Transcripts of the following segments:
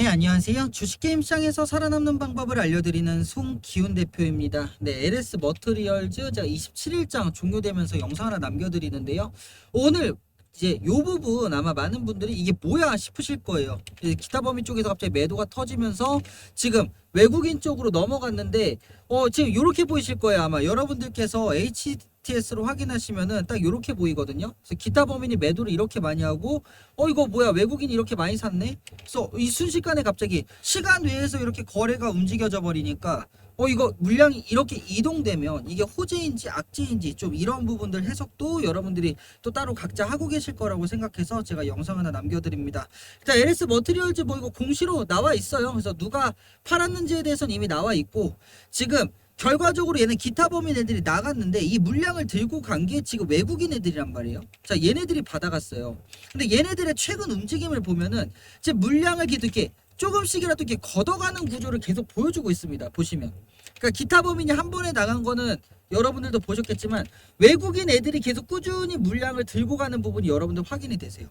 네, 안녕하세요. 주식게임 시장에서 살아남는 방법을 알려드리는 송기훈 대표입니다. 네, LS 머트리얼즈 제가 27일장 종료되면서 영상 하나 남겨드리는데요. 오늘 이제 요 부분 아마 많은 분들이 이게 뭐야 싶으실 거예요. 기타 범위 쪽에서 갑자기 매도가 터지면서 지금 외국인 쪽으로 넘어갔는데 어 지금 요렇게 보이실 거예요. 아마 여러분들께서 HTS로 확인하시면은 딱 요렇게 보이거든요. 그래서 기타 범인이 매도를 이렇게 많이 하고 어 이거 뭐야 외국인이 이렇게 많이 샀네. 그래서 이 순식간에 갑자기 시간 외에서 이렇게 거래가 움직여져 버리니까 어 이거 물량이 이렇게 이동되면 이게 호재인지 악재인지 좀 이런 부분들 해석도 여러분들이 또 따로 각자 하고 계실 거라고 생각해서 제가 영상 하나 남겨드립니다. 일단 LS 머트리얼즈 뭐 이거 공시로 나와 있어요. 그래서 누가 팔았는지에 대해서는 이미 나와 있고 지금 결과적으로 얘는 기타 범인 애들이 나갔는데 이 물량을 들고 간 게 지금 외국인 애들이란 말이에요. 자, 얘네들이 받아갔어요. 근데 얘네들의 최근 움직임을 보면은 지금 물량을 이렇게 조금씩이라도 이렇게 걷어가는 구조를 계속 보여주고 있습니다. 보시면. 그러니까 기타 범인이 한 번에 나간 거는 여러분들도 보셨겠지만 외국인 애들이 계속 꾸준히 물량을 들고 가는 부분이 여러분들 확인이 되세요.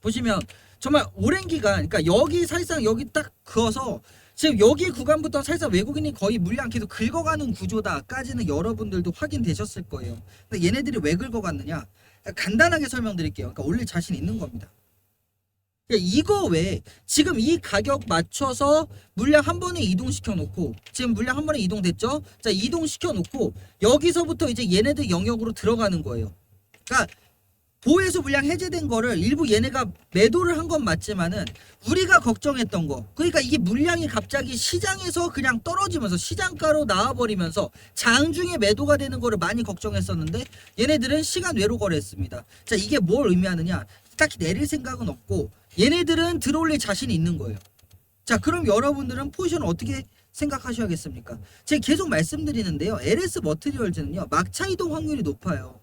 보시면 정말 오랜 기간, 그러니까 여기 사실상 여기 딱 그어서 지금 여기 구간부터 사실상 외국인이 거의 물량 계속 긁어가는 구조다까지는 여러분들도 확인되셨을 거예요. 근데 얘네들이 왜 긁어갔느냐? 간단하게 설명드릴게요. 그러니까 올릴 자신 있는 겁니다. 그러니까 이거 외에 지금 이 가격 맞춰서 물량 한 번에 이동시켜 놓고 지금 물량 한 번에 이동됐죠? 자 이동시켜 놓고 여기서부터 이제 얘네들 영역으로 들어가는 거예요. 그러니까 보에서 물량 해제된 거를 일부 얘네가 매도를 한 건 맞지만은 우리가 걱정했던 거 그러니까 이게 물량이 갑자기 시장에서 그냥 떨어지면서 시장가로 나와버리면서 장중에 매도가 되는 거를 많이 걱정했었는데 얘네들은 시간 외로 거래했습니다. 자 이게 뭘 의미하느냐 딱히 내릴 생각은 없고 얘네들은 들어올릴 자신이 있는 거예요. 자 그럼 여러분들은 포지션을 어떻게 생각하셔야겠습니까? 제가 계속 말씀드리는데요. LS 머트리얼즈는요 막차 이동 확률이 높아요.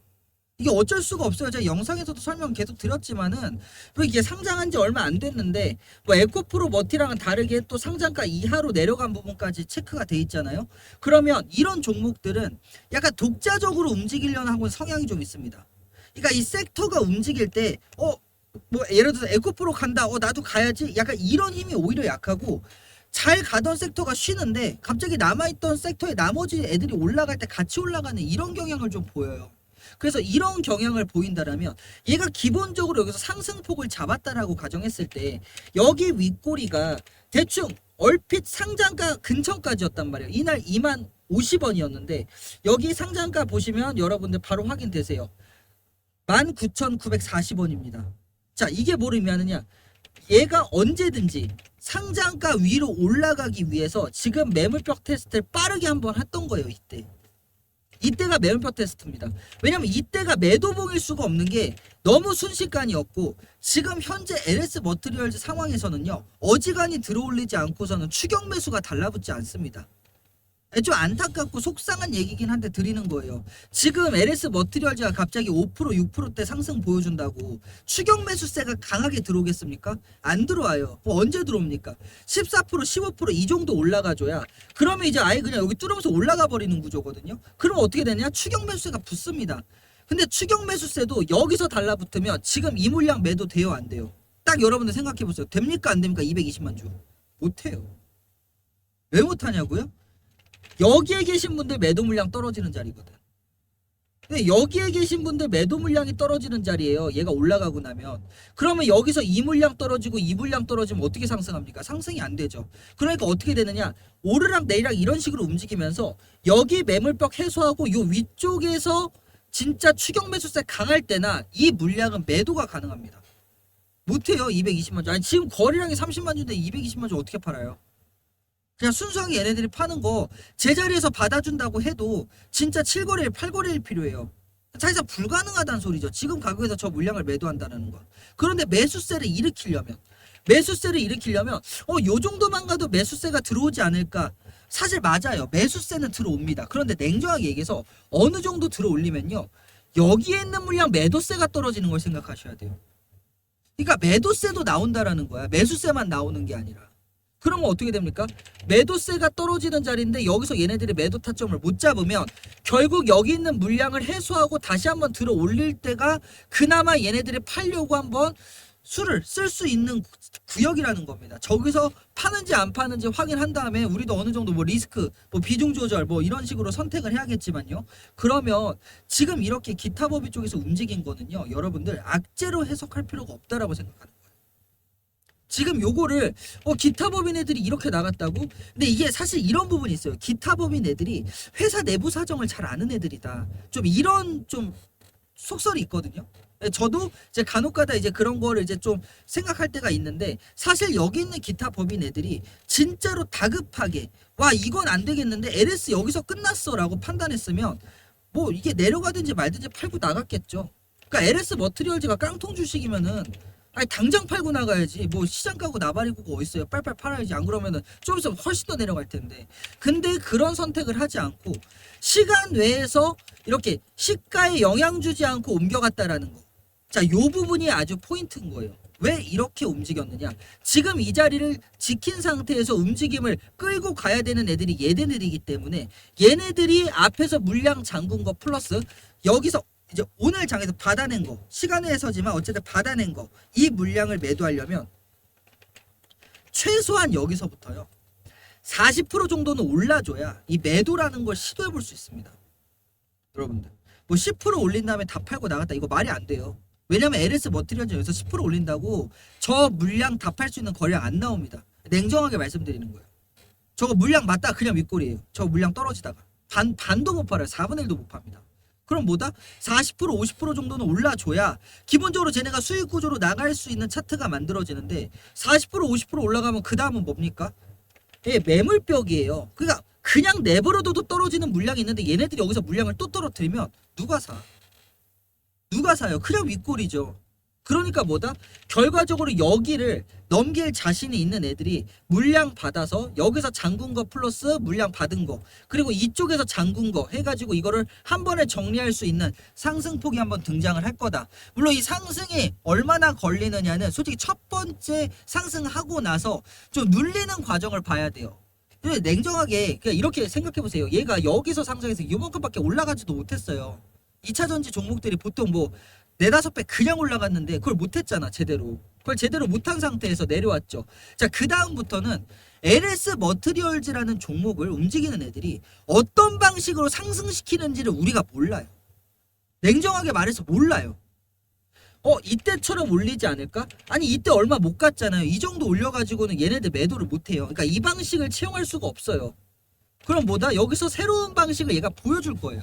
이게 어쩔 수가 없어요. 제가 영상에서도 설명 계속 드렸지만은 뭐 이게 상장한 지 얼마 안 됐는데 뭐 에코프로 머티랑은 다르게 또 상장가 이하로 내려간 부분까지 체크가 돼 있잖아요. 그러면 이런 종목들은 약간 독자적으로 움직이려는 하고는 성향이 좀 있습니다. 그러니까 이 섹터가 움직일 때 어 뭐 예를 들어서 에코프로 간다. 어 나도 가야지. 약간 이런 힘이 오히려 약하고 잘 가던 섹터가 쉬는데 갑자기 남아있던 섹터에 나머지 애들이 올라갈 때 같이 올라가는 이런 경향을 좀 보여요. 그래서 이런 경향을 보인다라면 얘가 기본적으로 여기서 상승폭을 잡았다라고 가정했을 때 여기 윗꼬리가 대충 얼핏 상장가 근처까지였단 말이에요. 이날 2만 50원이었는데 여기 상장가 보시면 여러분들 바로 확인되세요. 19,940원입니다. 자, 이게 뭘 의미하느냐? 얘가 언제든지 상장가 위로 올라가기 위해서 지금 매물벽 테스트를 빠르게 한번 했던 거예요, 이때. 이때가 매물벽 테스트입니다. 왜냐면 이때가 매도봉일 수가 없는 게 너무 순식간이었고 지금 현재 LS 머트리얼즈 상황에서는요 어지간히 들어올리지 않고서는 추격 매수가 달라붙지 않습니다. 좀 안타깝고 속상한 얘기긴 한데 드리는 거예요. 지금 LS 머트리얼즈가 갑자기 5% 6%대 상승 보여준다고 추격 매수세가 강하게 들어오겠습니까? 안 들어와요. 뭐 언제 들어옵니까? 14% 15%이 정도 올라가줘야 그러면 이제 아예 그냥 여기 뚫으면서 올라가 버리는 구조거든요. 그럼 어떻게 되냐? 추격 매수세가 붙습니다. 근데 추격 매수세도 여기서 달라붙으면 지금 이 물량 매도 돼요 안 돼요? 딱 여러분들 생각해 보세요. 됩니까 안 됩니까? 220만 주. 못해요. 왜 못하냐고요? 여기에 계신 분들 매도 물량 떨어지는 자리거든. 근데 여기에 계신 분들 매도 물량이 떨어지는 자리예요. 얘가 올라가고 나면. 그러면 여기서 이 물량 떨어지고 이 물량 떨어지면 어떻게 상승합니까? 상승이 안 되죠. 그러니까 어떻게 되느냐? 오르락 내리락 이런 식으로 움직이면서 여기 매물벽 해소하고 요 위쪽에서 진짜 추격 매수세 강할 때나 이 물량은 매도가 가능합니다. 못해요. 220만 주. 아니 지금 거래량이 30만 주인데 220만 주 어떻게 팔아요? 그냥 순수하게 얘네들이 파는 거 제자리에서 받아준다고 해도 진짜 7거래일 8거래일 필요해요. 사실상 불가능하다는 소리죠. 지금 가격에서 저 물량을 매도한다는 거. 그런데 매수세를 일으키려면 매수세를 일으키려면 어 요 정도만 가도 매수세가 들어오지 않을까? 사실 맞아요. 매수세는 들어옵니다. 그런데 냉정하게 얘기해서 어느 정도 들어올리면요. 여기에 있는 물량 매도세가 떨어지는 걸 생각하셔야 돼요. 그러니까 매도세도 나온다라는 거야. 매수세만 나오는 게 아니라. 그러면 어떻게 됩니까? 매도세가 떨어지는 자리인데 여기서 얘네들이 매도 타점을 못 잡으면 결국 여기 있는 물량을 해소하고 다시 한번 들어 올릴 때가 그나마 얘네들이 팔려고 한번 수를 쓸 수 있는 구- 구역이라는 겁니다. 저기서 파는지 안 파는지 확인한 다음에 우리도 어느 정도 뭐 리스크, 뭐 비중 조절 뭐 이런 식으로 선택을 해야겠지만요. 그러면 지금 이렇게 기타 법인 쪽에서 움직인 거는요. 여러분들 악재로 해석할 필요가 없다라고 거예요. 지금 요거를 어 기타 법인 애들이 이렇게 나갔다고? 근데 이게 사실 이런 부분이 있어요. 기타 법인 애들이 회사 내부 사정을 잘 아는 애들이다. 좀 이런 좀 속설이 있거든요. 예, 저도 이제 간혹가다 이제 그런 거를 이제 좀 생각할 때가 있는데 사실 여기 있는 기타 법인 애들이 진짜로 다급하게 와 이건 안 되겠는데 LS 여기서 끝났어라고 판단했으면 뭐 이게 내려가든지 말든지 팔고 나갔겠죠. 그러니까 LS 머트리얼즈가 깡통 주식이면은 아니 당장 팔고 나가야지 뭐 시장 가고 나발이고가 어딨어요 빨빨 팔아야지 안 그러면은 좀 있으면 훨씬 더 내려갈 텐데 근데 그런 선택을 하지 않고 시간 외에서 이렇게 시가에 영향 주지 않고 옮겨갔다라는 거. 자, 요 부분이 아주 포인트인 거예요. 왜 이렇게 움직였느냐? 지금 이 자리를 지킨 상태에서 움직임을 끌고 가야 되는 애들이 얘네들이기 때문에 얘네들이 앞에서 물량 잠근 거 플러스 여기서 이제 오늘 장에서 받아낸 거 시간 외에서지만 어쨌든 받아낸 거 이 물량을 매도하려면 최소한 여기서부터요. 40% 정도는 올라줘야 이 매도라는 걸 시도해 볼 수 있습니다. 여러분들 뭐 10% 올린 다음에 다 팔고 나갔다 이거 말이 안 돼요. 왜냐면 LS 머티리얼즈 여기서 10% 올린다고 저 물량 다 팔 수 있는 거래량 안 나옵니다. 냉정하게 말씀드리는 거예요. 저거 물량 맞다 그냥 윗골이에요. 저 물량 떨어지다가 반 반도 못 팔아요. 4분의 1도 못 팝니다. 그럼 뭐다? 40% 50% 정도는 올라줘야 기본적으로 쟤네가 수익 구조로 나갈 수 있는 차트가 만들어지는데 40% 50% 올라가면 그 다음은 뭡니까? 예, 매물벽이에요. 그러니까 그냥 내버려둬도 떨어지는 물량이 있는데 얘네들이 여기서 물량을 또 떨어뜨리면 누가 사? 누가 사요? 그냥 윗골이죠. 그러니까 뭐다? 결과적으로 여기를 넘길 자신이 있는 애들이 물량 받아서 여기서 잠근 거 플러스 물량 받은 거 그리고 이쪽에서 잠근 거 해가지고 이거를 한 번에 정리할 수 있는 상승폭이 한번 등장을 할 거다. 물론 이 상승이 얼마나 걸리느냐는 솔직히 첫 번째 상승하고 나서 좀 눌리는 과정을 봐야 돼요. 냉정하게 그냥 이렇게 생각해 보세요. 얘가 여기서 상승해서 이만큼밖에 올라가지도 못했어요. 2차 전지 종목들이 보통 뭐 네다섯 배 그냥 올라갔는데 그걸 못했잖아 제대로. 그걸 제대로 못한 상태에서 내려왔죠. 자그 다음부터는 LS 머트리얼즈라는 종목을 움직이는 애들이 어떤 방식으로 상승시키는지를 우리가 몰라요. 냉정하게 말해서 몰라요. 어 이때처럼 올리지 않을까? 아니 이때 얼마 못 갔잖아요. 이 정도 올려가지고는 얘네들 매도를 못해요. 그러니까 이 방식을 채용할 수가 없어요. 그럼 뭐다? 여기서 새로운 방식을 얘가 보여줄 거예요.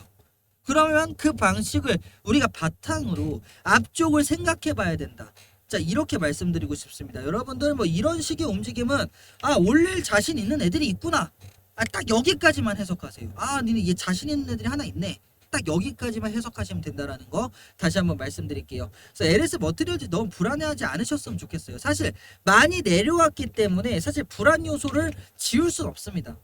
그러면 그 방식을 우리가 바탕으로 앞쪽을 생각해 봐야 된다. 자, 이렇게 말씀드리고 싶습니다. 여러분들 뭐 이런 식의 움직임은 아, 올릴 자신 있는 애들이 있구나. 아, 딱 여기까지만 해석하세요. 아, 니네 얘 자신 있는 애들이 하나 있네. 딱 여기까지만 해석하시면 된다라는 거 다시 한번 말씀드릴게요. 그래서 LS 머트리얼즈 너무 불안해하지 않으셨으면 좋겠어요. 사실 많이 내려왔기 때문에 사실 불안 요소를 지울 수는 없습니다.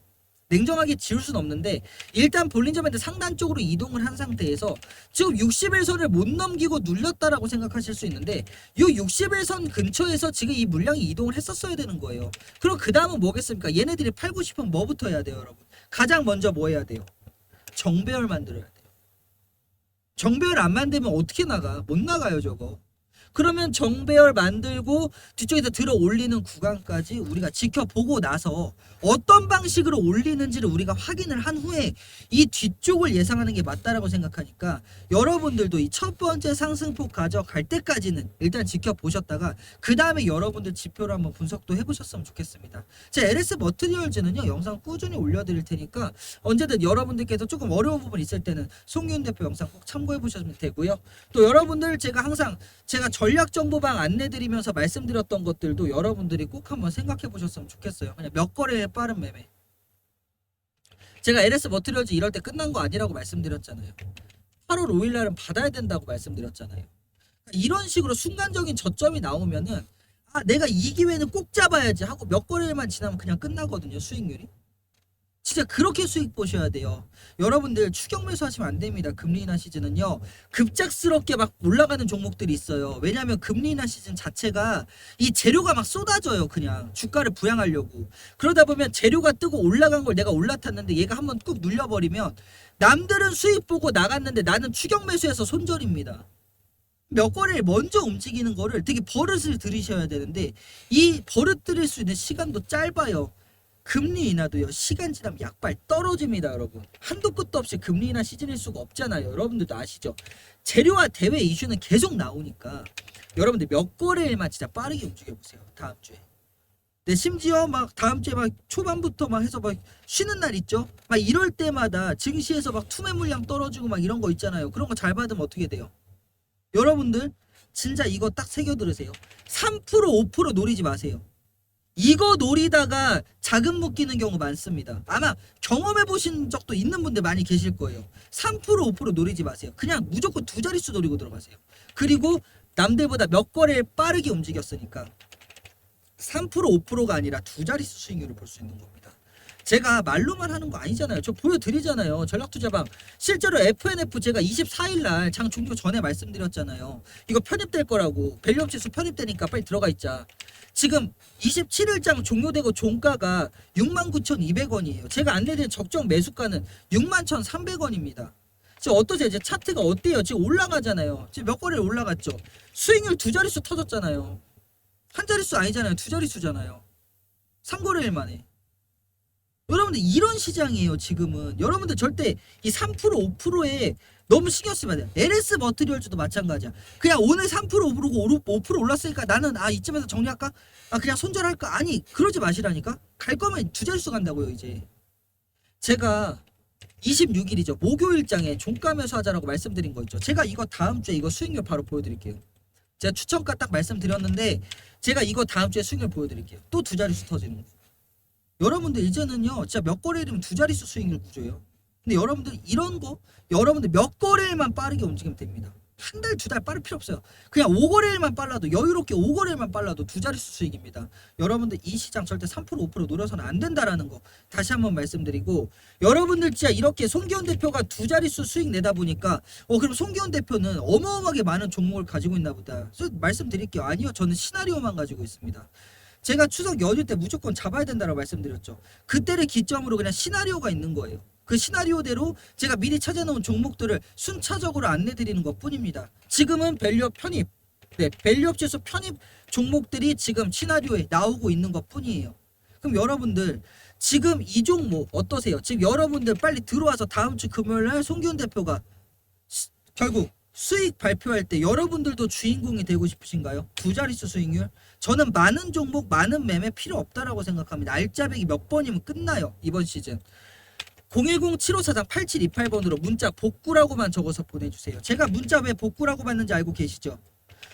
냉정하게 지울 수는 없는데 일단 볼린저 밴드 상단 쪽으로 이동을 한 상태에서 지금 60일선을 못 넘기고 눌렸다라고 생각하실 수 있는데 이 60일선 근처에서 지금 이 물량이 이동을 했었어야 되는 거예요. 그럼 그 다음은 뭐겠습니까? 얘네들이 팔고 싶으면 뭐부터 해야 돼요, 여러분? 가장 먼저 뭐 해야 돼요? 정배열 만들어야 돼요. 정배열 안 만들면 어떻게 나가? 못 나가요, 저거. 그러면 정배열 만들고 뒤쪽에서 들어 올리는 구간까지 우리가 지켜보고 나서 어떤 방식으로 올리는지를 우리가 확인을 한 후에 이 뒤쪽을 예상하는 게 맞다라고 생각하니까 여러분들도 이 첫 번째 상승폭 가져갈 때까지는 일단 지켜보셨다가 그 다음에 여러분들 지표를 한번 분석도 해보셨으면 좋겠습니다. 제 LS 머트리얼즈는요 영상 꾸준히 올려드릴 테니까 언제든 여러분들께서 조금 어려운 부분 있을 때는 송윤 대표 영상 꼭 참고해 보시면 되고요. 또 여러분들 제가 항상 제가 전략 정보방 안내드리면서 말씀드렸던 것들도 여러분들이 꼭 한번 생각해 보셨으면 좋겠어요. 그냥 몇 거래의 빠른 매매. 제가 LS 머트리얼즈 이럴 때 끝난 거 아니라고 말씀드렸잖아요. 8월 5일 날은 받아야 된다고 말씀드렸잖아요. 이런 식으로 순간적인 저점이 나오면은 아 내가 이 기회는 꼭 잡아야지 하고 몇 거래만 지나면 그냥 끝나거든요 수익률이. 진짜 그렇게 수익 보셔야 돼요. 여러분들 추격 매수하시면 안 됩니다. 금리 인하 시즌은요. 급작스럽게 막 올라가는 종목들이 있어요. 왜냐하면 금리 인하 시즌 자체가 이 재료가 막 쏟아져요. 그냥 주가를 부양하려고. 그러다 보면 재료가 뜨고 올라간 걸 내가 올라탔는데 얘가 한번 꾹 눌려버리면 남들은 수익 보고 나갔는데 나는 추격 매수해서 손절입니다. 몇 거래를 먼저 움직이는 거를 되게 버릇을 들이셔야 되는데 이 버릇 들일 수 있는 시간도 짧아요. 금리 인하도요 시간 지나면 약발 떨어집니다 여러분. 한도 끝도 없이 금리 인하 시즌일 수가 없잖아요. 여러분들도 아시죠? 재료와 대외 이슈는 계속 나오니까 여러분들 몇 거래일만 진짜 빠르게 움직여 보세요 다음 주에. 네 심지어 막 다음 주에 막 초반부터 막 해서 막 쉬는 날 있죠? 막 이럴 때마다 증시에서 막 투매 물량 떨어지고 막 이런 거 있잖아요. 그런 거 잘 받으면 어떻게 돼요? 여러분들 진짜 이거 딱 새겨 들으세요. 3% 5% 노리지 마세요 이거 노리다가 자금 묶이는 경우 많습니다. 아마 경험해 보신 적도 있는 분들 많이 계실 거예요. 3% 5% 노리지 마세요. 그냥 무조건 두 자릿수 노리고 들어가세요. 그리고 남들보다 몇 거래를 빠르게 움직였으니까 3% 5%가 아니라 두 자릿수 수익률을 볼 수 있는 겁니다. 제가 말로만 하는 거 아니잖아요. 저 보여드리잖아요. 전략투자방. 실제로 FNF 제가 24일 날 장 종료 전에 말씀드렸잖아요. 이거 편입될 거라고. 밸류업 지수 편입되니까 빨리 들어가 있자. 지금 27일 장 종료되고 종가가 69,200원이에요. 제가 안내드린 적정 매수가는 61,300원입니다. 지금 어떠세요? 이제 차트가 어때요? 지금 올라가잖아요. 지금 몇 거래를 올라갔죠. 수익률 두 자릿수 터졌잖아요. 한 자릿수 아니잖아요. 두 자릿수잖아요. 3거래일 만에. 여러분들 이런 시장이에요 지금은. 여러분들 절대 이 3% 5%에 너무 신경 쓰면 안 돼요. LS 머트리얼즈도 마찬가지야. 그냥 오늘 3% 5%고 5% 올랐으니까 나는 아 이쯤에서 정리할까? 아 그냥 손절할까? 아니 그러지 마시라니까? 갈 거면 두 자릿수 간다고요 이제. 제가 26일이죠. 목요일장에 종가 매수하자라고 말씀드린 거 있죠. 제가 이거 다음 주에 이거 수익률 바로 보여드릴게요. 제가 추천가 딱 말씀드렸는데 제가 이거 다음 주에 수익률 보여드릴게요. 또 두 자릿수 터지는 거 여러분들 이제는요 진짜 몇 거래일이면 두 자릿수 수익률 구조예요. 근데 여러분들 이런 거 여러분들 몇 거래일만 빠르게 움직이면 됩니다. 한 달 두 달 빠를 필요 없어요. 그냥 5거래일만 빨라도 여유롭게 5거래일만 빨라도 두 자릿수 수익입니다. 여러분들 이 시장 절대 3% 5% 노려서는 안 된다라는 거 다시 한번 말씀드리고 여러분들 진짜 이렇게 송기훈 대표가 두 자릿수 수익 내다 보니까 어 그럼 송기훈 대표는 어마어마하게 많은 종목을 가지고 있나 보다. 말씀드릴게요. 아니요 저는 시나리오만 가지고 있습니다 제가 추석 연휴 때 무조건 잡아야 된다고 말씀드렸죠. 그때를 기점으로 그냥 시나리오가 있는 거예요. 그 시나리오대로 제가 미리 찾아놓은 종목들을 순차적으로 안내드리는 것 뿐입니다. 지금은 밸류업 편입, 네, 밸류업 지수 편입 종목들이 지금 시나리오에 나오고 있는 것 뿐이에요. 그럼 여러분들 지금 이 종목 어떠세요? 지금 여러분들 빨리 들어와서 다음 주 금요일 날 송기훈 대표가 시- 결국 수익 발표할 때 여러분들도 주인공이 되고 싶으신가요? 두 자릿수 수익률? 저는 많은 종목, 많은 매매 필요 없다라고 생각합니다. 알짜배기 몇 번이면 끝나요. 이번 시즌. 010-7543-8728번으로 문자 복구라고만 적어서 보내주세요. 제가 문자 왜 복구라고 받는지 알고 계시죠?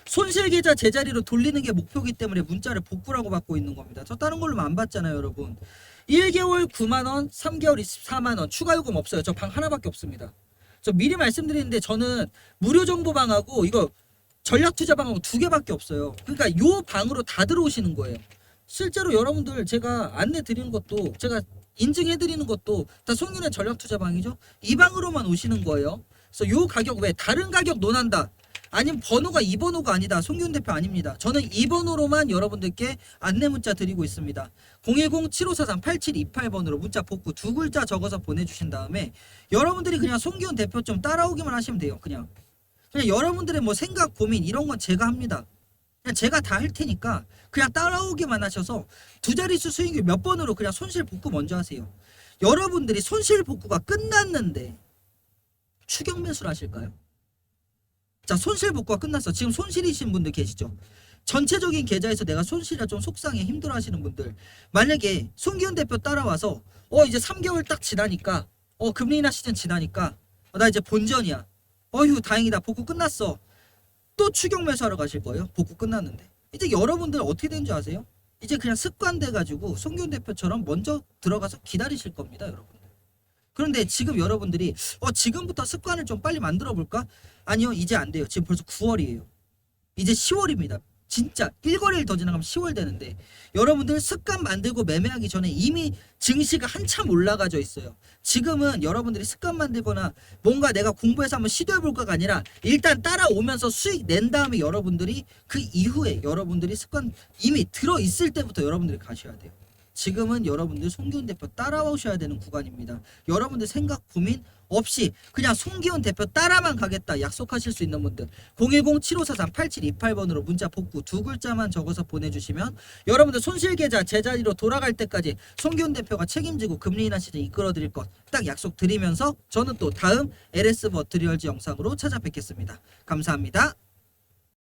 손실 계좌 제자리로 돌리는 게 목표이기 때문에 문자를 복구라고 받고 있는 겁니다. 저 다른 걸로 안 받잖아요, 여러분. 1개월 9만원, 3개월 24만원, 추가 요금 없어요. 저 방 하나밖에 없습니다. 저 미리 말씀드리는데 저는 무료 정보방하고 이거 전략 투자방하고 두 개밖에 없어요. 그러니까 요 방으로 다 들어오시는 거예요. 실제로 여러분들 제가 안내 드리는 것도 제가 인증해 드리는 것도 다 송윤의 전략 투자방이죠. 이 방으로만 오시는 거예요. 그래서 요 가격 왜 다른 가격 논한다. 아니면 번호가 이 번호가 아니다. 송윤 대표 아닙니다. 저는 이 번호로만 여러분들께 안내 문자 드리고 있습니다. 010-7543-8728번으로 문자 복구 두 글자 적어서 보내주신 다음에 여러분들이 그냥 송기훈 대표 좀 따라오기만 하시면 돼요. 그냥 그냥 여러분들의 뭐 생각 고민 이런 건 제가 합니다. 그냥 제가 다 할 테니까 그냥 따라오기만 하셔서 두 자릿수 수익률 몇 번으로 그냥 손실 복구 먼저 하세요. 여러분들이 손실 복구가 끝났는데 추격 매수를 하실까요? 자 손실 복구가 끝났어. 지금 손실이신 분들 계시죠? 전체적인 계좌에서 내가 손실이라 좀 속상해 힘들어 하시는 분들. 만약에 송기훈 대표 따라와서 어 이제 3개월 딱 지나니까 어 금리 인하 시즌 지나니까 어, 나 이제 본전이야. 어휴 다행이다. 복구 끝났어. 또 추격 매수하러 가실 거예요? 복구 끝났는데. 이제 여러분들 어떻게 되는지 아세요? 이제 그냥 습관돼 가지고 송기훈 대표처럼 먼저 들어가서 기다리실 겁니다 여러분들 그런데 지금 여러분들이 어 지금부터 습관을 좀 빨리 만들어 볼까? 아니요 이제 안 돼요 지금 벌써 9월이에요 이제 10월입니다 진짜 1거래일 더 지나가면 10월 되는데 여러분들 습관 만들고 매매하기 전에 이미 증시가 한참 올라가져 있어요. 지금은 여러분들이 습관 만들거나 뭔가 내가 공부해서 한번 시도해 볼까가 아니라 일단 따라오면서 수익 낸 다음에 여러분들이 그 이후에 여러분들이 습관 이미 들어 있을 때부터 여러분들이 가셔야 돼요. 지금은 여러분들 송기훈 대표 따라오셔야 되는 구간입니다. 여러분들 생각 고민 없이 그냥 송기훈 대표 따라만 가겠다 약속하실 수 있는 분들 010-7543-8728번으로 문자 복구 두 글자만 적어서 보내주시면 여러분들 손실 계좌 제자리로 돌아갈 때까지 송기훈 대표가 책임지고 금리 인하 시즌 이끌어 드릴 것 딱 약속 드리면서 저는 또 다음 LS 버트리얼즈 영상으로 찾아뵙겠습니다. 감사합니다.